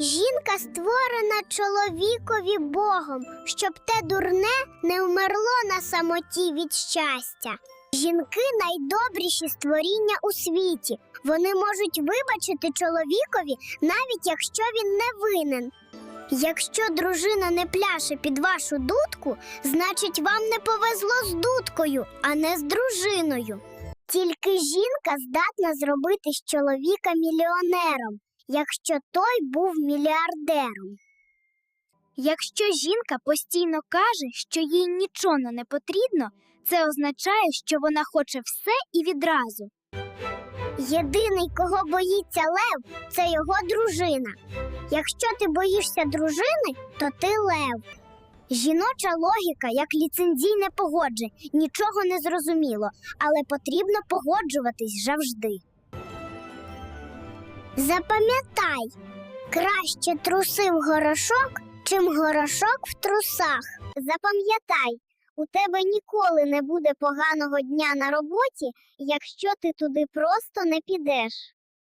Жінка створена чоловікові Богом, щоб те дурне не вмерло на самоті від щастя. Жінки найдобріші створіння у світі. Вони можуть вибачити чоловікові, навіть якщо він не винен. Якщо дружина не пляше під вашу дудку, значить вам не повезло з дудкою, а не з дружиною. Тільки жінка здатна зробити з чоловіка мільйонером, якщо той був мільярдером. Якщо жінка постійно каже, що їй нічого не потрібно, це означає, що вона хоче все і відразу. Єдиний, кого боїться лев, це його дружина. Якщо ти боїшся дружини, то ти лев. Жіноча логіка, як ліцензійне погодження, нічого не зрозуміло, але потрібно погоджуватись завжди. Запам'ятай, краще труси в горошок, чим горошок в трусах. Запам'ятай, у тебе ніколи не буде поганого дня на роботі, якщо ти туди просто не підеш.